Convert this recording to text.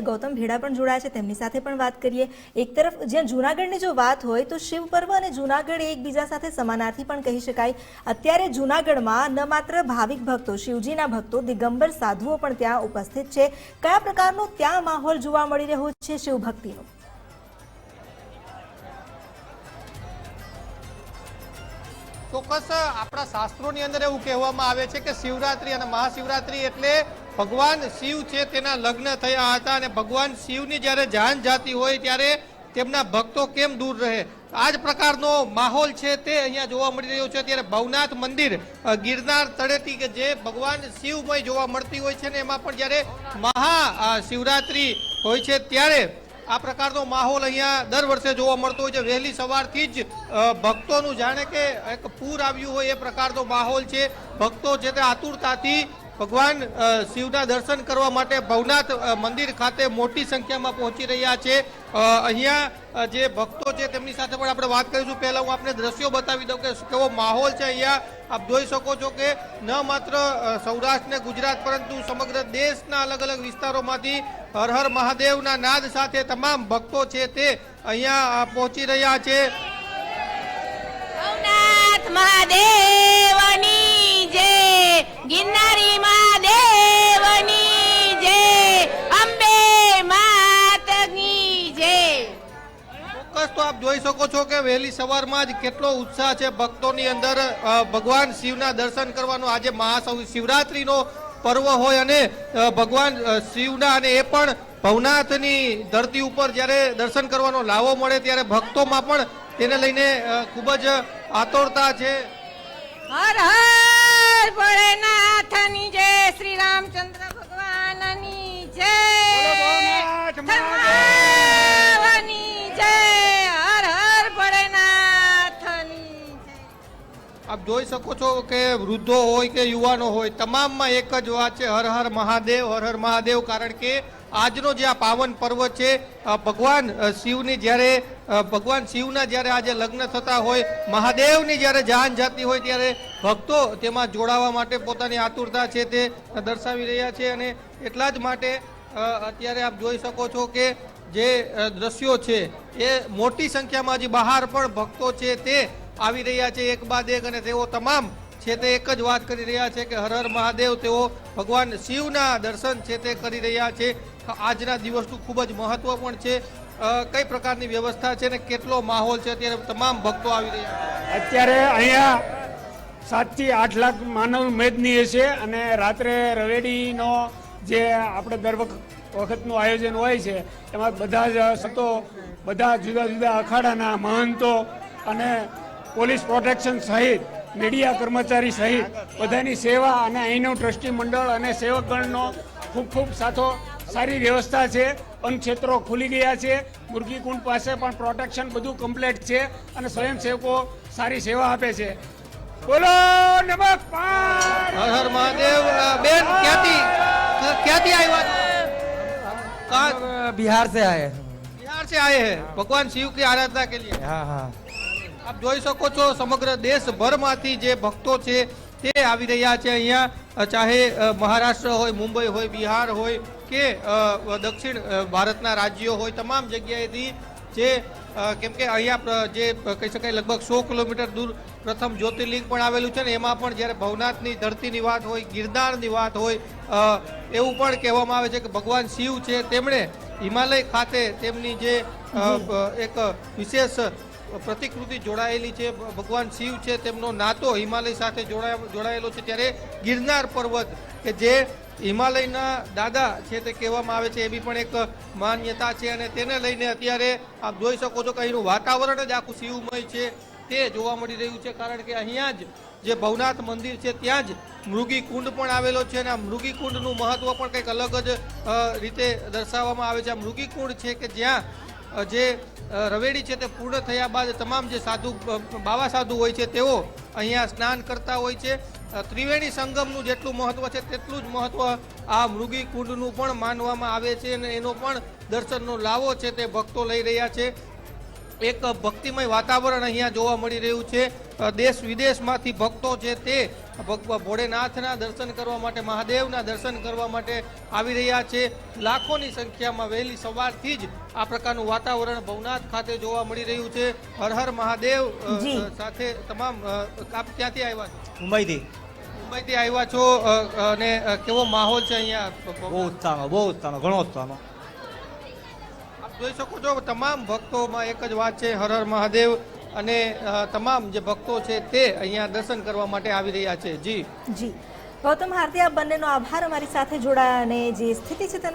ગૌતમ ભેડા પણ જોડાયા છે. તેમની સાથે પણ વાત કરીએ. એક તરફ જ્યાં જૂનાગઢની જો વાત હોય તો શિવ પર્વ અને જૂનાગઢ એકબીજા સાથે સમાનાર્થી પણ કહી શકાય. અત્યારે જૂનાગઢમાં ન માત્ર ભાવિક ભક્તો, શિવજીના ભક્તો, દિગંબર સાધુઓ પણ ત્યાં ઉપસ્થિત છે. કયા પ્રકારનો ત્યાં માહોલ જોવા મળી રહ્યો છે શિવ ભક્તિનો? ચોક્કસ, આપણા શાસ્ત્રોની અંદર એવું કહેવામાં આવે છે કે શિવરાત્રી અને મહાશિવરાત્રી એટલે ભગવાન શિવ છે તેના લગ્ન થયા હતા અને ભગવાન શિવની જ્યારે જાન જાતી હોય ત્યારે તેમના ભક્તો કેમ દૂર રહે? આ જ પ્રકારનો માહોલ છે તે અહીંયા જોવા મળી રહ્યો છે. ત્યારે ભવનાથ મંદિર ગિરનાર તળેટી કે જે ભગવાન શિવમય જોવા મળતી હોય છે ને એમાં પણ જ્યારે મહા શિવરાત્રિ હોય છે ત્યારે આ પ્રકારનો માહોલ અહીંયા દર વર્ષે જોવા મળતો હોય છે. વહેલી સવારથી જ ભક્તોનું જાણે કે એક પૂર આવ્યું હોય એ પ્રકારનો માહોલ છે. ભક્તો જે તે આતુરતાથી ભગવાન શિવના દર્શન કરવા માટે ભવનાથ મંદિર ખાતે મોટી સંખ્યામાં પહોંચી રહ્યા છે. અહીંયા જે ભક્તો છે તેમની સાથે પણ આપણે વાત કરીશું. પહેલા હું આપને દ્રશ્યો બતાવી દઉં કે કેવો માહોલ છે અહીંયા. આપ જોઈ શકો છો કે ન માત્ર સૌરાષ્ટ્ર ને ગુજરાત, પરંતુ સમગ્ર દેશના અલગ અલગ વિસ્તારોમાંથી હર હર મહાદેવના નાદ સાથે તમામ ભક્તો છે તે અહીંયા પહોંચી રહ્યા છે. ચોક્કસ તો આપ જોઈ શકો છો કે વહેલી સવારમાં જ કેટલો ઉત્સાહ છે ભક્તોની અંદર. ભગવાન શિવના દર્શન કરવાનો આજે મહાસવ શિવરાત્રિનો પર્વ હોય અને ભગવાન શિવના અને એ પણ ભવનાથની ધરતી ઉપર જ્યારે દર્શન કરવાનો લાવો મળે ત્યારે ભક્તોમાં પણ તેને લઈને ખૂબ જ આતોરતા છે. આપ જોઈ શકો છો કે વૃદ્ધો હોય કે યુવાનો હોય, તમામમાં એક જ વાત છે, હર હર મહાદેવ, હર હર મહાદેવ, કારણ કે આજનો જે આ પાવન પર્વ છે ભગવાન શિવની જ્યારે ભગવાન શિવના જ્યારે આજે લગ્ન થતા હોય, મહાદેવની જ્યારે જાન જાતી હોય ત્યારે ભક્તો તેમાં જોડાવા માટે પોતાની આતુરતા છે તે દર્શાવી રહ્યા છે અને એટલા જ માટે અત્યારે આપ જોઈ શકો છો કે જે દ્રશ્યો છે, એ મોટી સંખ્યામાં હજી બહાર પણ ભક્તો છે તે આવી રહ્યા છે એક બાદ એક અને તેઓ તમામ છે તે એક જ વાત કરી રહ્યા છે કે હર હર મહાદેવ તેઓ ભગવાન શિવના દર્શન છે તે કરી રહ્યા છે. આજના દિવસનું ખૂબ જ મહત્વ પણ છે કઈ પ્રકારની વ્યવસ્થા છે ને કેટલો માહોલ છે? અત્યારે તમામ ભક્તો આવી રહ્યા છે. અત્યારે અહીંયા સાતથી આઠ લાખ માનવ મેદનીય છે અને રાત્રે રવેડીનો જે આપણે દર વખ- વખતનું આયોજન હોય છે, એમાં બધા જ સંતો, બધા જુદા જુદા અખાડાના મહંતો અને પોલીસ પ્રોટેક્શન સહિત મીડિયા કર્મચારી સહિત બધાની સેવા અને અહીંનું ટ્રસ્ટી મંડળ અને સેવકગણનો ખૂબ ખૂબ સાથો સારી વ્યવસ્થા છે. ક્ષેત્રો ખુલી ગયા છે. મુરગીકુંડ પાસે પણ પ્રોટેક્શન બધું કમ્પ્લેટ છે અને સ્વયંસેવકો સારી સેવા આપે છે. બોલો નમઃ હર મહાદેવ બેન ક્યાંથી? ક્યાંથી આવ્યા? બિહાર સે આયે બિહાર સે આયે ભગવાન શિવ કી આરાધના કે લિયે? હા હા. આપ જોઈ શકો છો સમગ્ર દેશભરમાંથી જે ભક્તો છે તે આવી રહ્યા છે અહીંયા. ચાહે મહારાષ્ટ્ર હોય મુંબઈ હોય બિહાર હોય કે દક્ષિણ ભારતના રાજ્યો હોય તમામ જગ્યાએથી જે કેમ કે અહીંયા જે કહી શકાય લગભગ સો કિલોમીટર દૂર પ્રથમ જ્યોતિર્લિંગ પણ આવેલું છે ને એમાં પણ જ્યારે ભવનાથની ધરતીની વાત હોય ગિરનારની વાત હોય એવું પણ કહેવામાં આવે છે કે ભગવાન શિવ છે તેમણે હિમાલય ખાતે તેમની જે એક વિશેષ પ્રતિકૃતિ જોડાયેલી છે. ભગવાન શિવ છે, તેમનો નાતો હિમાલય સાથે જોડાય- જોડાયેલો છે. ત્યારે ગિરનાર પર્વત, કે જે હિમાલયના દાદા છે તે કહેવામાં આવે છે એવી પણ એક માન્યતા છે. અને તેને લઈને અત્યારે આપ જોઈ શકો છો કે અહીંનું વાતાવરણ જ આખું શિવમય છે. તે જોવા મળી રહ્યું છે, કારણ કે અહીંયા જ જે ભવનાથ મંદિર છે, ત્યાં જ મૃગી કુંડ પણ આવેલો છે. અને આ મૃગી કુંડનું મહત્વ પણ કંઈક અલગ જ રીતે દર્શાવવામાં આવે છે. આ મૃગી કુંડ છે કે જ્યાં જે રવેડી છે તે પૂર્ણ થયા બાદ તમામ જે સાધુ બાવા સાધુ હોય છે તેઓ અહીંયા સ્નાન કરતા હોય છે. ત્રિવેણી સંગમનું જેટલું મહત્વ છે તેટલું જ મહત્વ આ મૃગી કુંડનું પણ માનવામાં આવે છે અને એનો પણ દર્શનનો લાવો છે તે ભક્તો લઈ રહ્યા છે. એક ભક્તિમય વાતાવરણ અહીંયા જોવા મળી રહ્યું છે. દેશ વિદેશમાંથી ભક્તો છે તે ભગવા ભોળેનાથના દર્શન કરવા માટે મહાદેવના દર્શન કરવા માટે આવી રહ્યા છે. લાખોની સંખ્યામાં વહેલી સવારથી જ આ પ્રકારનું વાતાવરણ ભવનાથ ખાતે જોવા મળી રહ્યું છે. હર હર મહાદેવ સાથે તમામ આપ ક્યાંથી આવ્યા છો? મુંબઈથી. મુંબઈથી આવ્યા છો અને કેવો માહોલ છે અહીંયા? બહુ ઉત્સાહમાં બહુ ઉત્સાહમાં ઘણો ઉત્સાહમાં આપ જોઈ શકો છો તમામ ભક્તોમાં એક જ વાત છે હર હર મહાદેવ અને તમામ જે ભક્તો છે તે અહીંયા દર્શન કરવા માટે આવી રહ્યા છે. જી. જી. ગૌતમ હાર્દિયા બંનેનો આભાર અમારી સાથે જોડાયા અને જે સ્થિતિ છે તેનું